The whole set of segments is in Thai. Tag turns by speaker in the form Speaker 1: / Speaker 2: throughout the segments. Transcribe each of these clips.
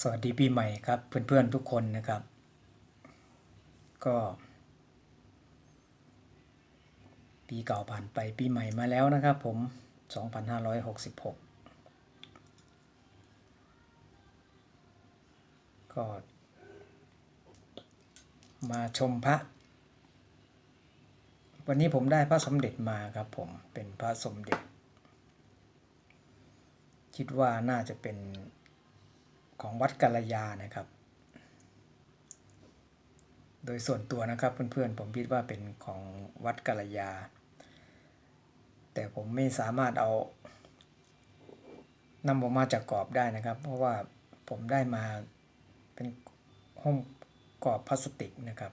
Speaker 1: สวัสดีปีใหม่ครับ เพื่อนๆทุกคนนะครับ ก็ ปีเก่าผ่านไปปีใหม่มาแล้วนะครับผม 2566 ก็ มาชมพระ วันนี้ผมได้พระสมเด็จมาครับผมเป็นพระสมเด็จ คิดว่าน่าจะเป็น ของวัดกัลยานะครับ โดยส่วนตัวนะครับเพื่อนๆผมคิดว่าเป็นของวัดกัลยา แต่ผมไม่สามารถเอานำออกมาจากกรอบได้นะครับ เพราะว่าผมได้มาเป็นห้องกรอบพลาสติกนะครับ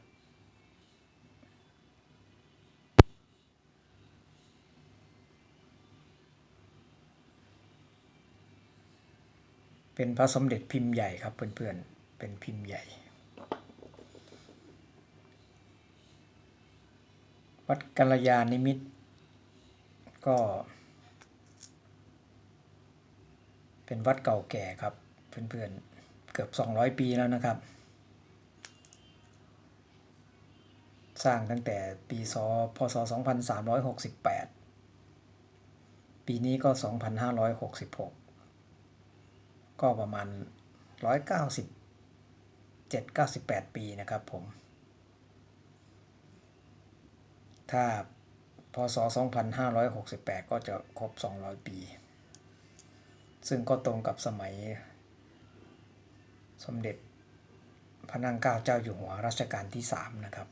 Speaker 1: เป็นพระสมเด็จพิมพ์ใหญ่ครับเพื่อนๆ เป็นพิมพ์ใหญ่ วัดกัลยาณิมิตรก็ เป็นวัดเก่าแก่ครับเพื่อนๆ เกือบ 200 ปีแล้วนะครับ สร้างตั้งแต่ปีศพศ 2368 ปีนี้ก็ 2566 ก็ประมาณ 197 98 ปีนะครับผม ถ้าพศ 2568 ก็จะครบ 200 ปี ซึ่งก็ตรงกับสมัย สมเด็จพระนางเกล้าเจ้าอยู่หัวรัชกาลที่ 3 นะครับ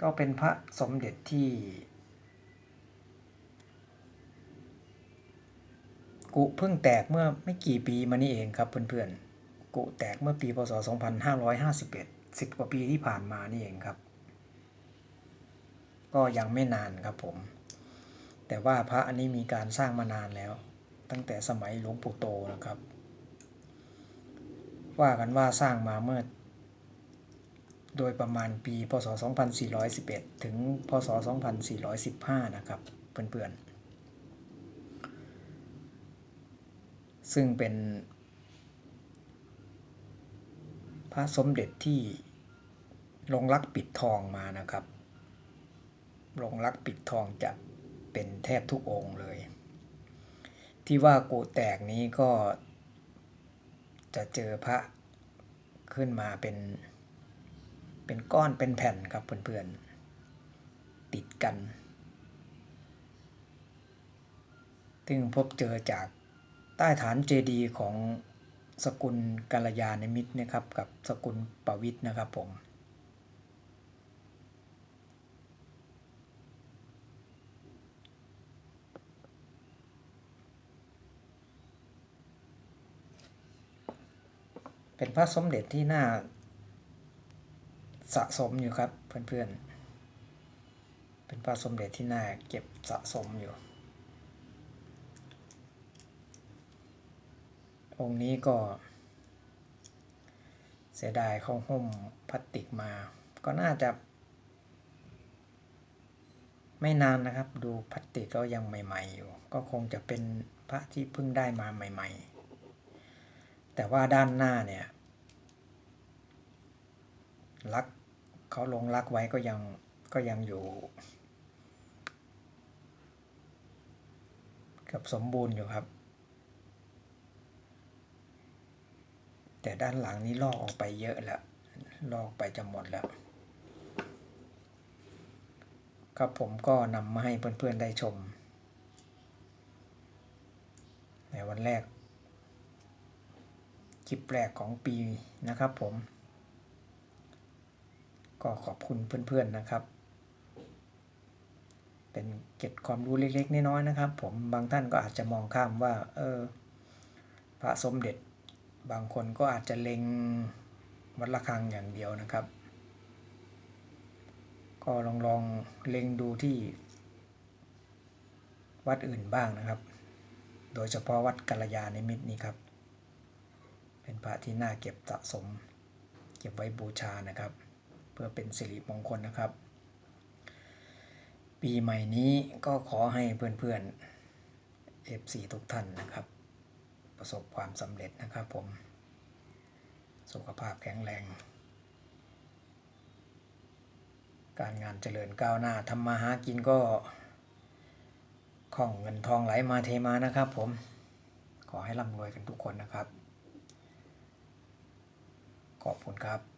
Speaker 1: ก็เป็นพระสมเด็จที่ กุเพิ่งแตกเมื่อไม่กี่ปีมานี่เองครับเพื่อนๆ กุแตกเมื่อปีพศ 2551 10 กว่าปีที่ผ่านมานี่เองครับ ก็ยังไม่นานครับผม แต่ว่าพระอันนี้มีการสร้างมานานแล้ว ตั้งแต่สมัยหลวงปู่โตนะครับ ว่ากันว่าสร้างมาเมื่อ โดยประมาณปี พศ 2411 ถึง พศ 2415 นะครับ เพื่อนๆ ซึ่งเป็นพระสมเด็จที่ลงรักปิดทองมานะครับลงรักปิดทองจะเป็นแทบทุกองค์เลย ที่ว่ากูแตกนี้ก็จะเจอพระขึ้นมาเป็นเป็นก้อนเป็นแผ่นครับเพื่อนๆติดกัน ซึ่งพบเจอจาก ใต้ฐานเจดีย์ของสกุลกัลยาณมิตรนะครับกับสกุลปวิทย์นะครับผมเป็นพระสมเด็จที่น่าสะสมอยู่ครับเพื่อนๆ เป็นพระสมเด็จที่น่าเก็บสะสมอยู่ องค์นี้ก็เสียดายเขาหุ้มพลาสติกมา ก็น่าจะ ไม่นานนะครับ ดูพลาสติกก็ยังใหม่ ๆ อยู่ ก็คงจะเป็นพระที่เพิ่งได้มาใหม่ ๆ แต่ว่าด้านหน้าเนี่ยลักเขาลงลักไว้ก็ยังก็ยังอยู่เกับสมบูรณ์อยู่ครับ แต่ด้านหลังนี้ลอกออกไปเยอะแล้วลอกไปจะหมดแล้วครับผมก็นำมาให้เพื่อนๆได้ชม ในวันแรก คลิปแรกของปีนะครับผม ก็ขอบคุณเพื่อนๆนะครับ เป็นเก็บความรู้เล็กๆน้อยๆนะครับ ผมบางท่านก็อาจจะมองข้ามว่า เออพระสมเด็จ บางคนก็อาจจะเล็งวัดระฆังอย่างเดียวนะครับ ก็ลองลองเล็งดูที่วัดอื่นบ้างนะครับ โดยเฉพาะวัดกัลยาณมิตรนี้ครับ เป็นพระที่น่าเก็บสะสม เก็บไว้บูชานะครับ เพื่อเป็นสิริมงคลนะครับ ปีใหม่นี้ก็ขอให้เพื่อนๆ FC ทุกท่านนะครับ ประสบความสำเร็จนะครับผม สุขภาพแข็งแรง การงานเจริญก้าวหน้าทำมาหากินก็คล่องเงินทองไหลมาเทมานะครับผม ขอให้ร่ำรวยกันทุกคนนะครับ ขอบคุณครับ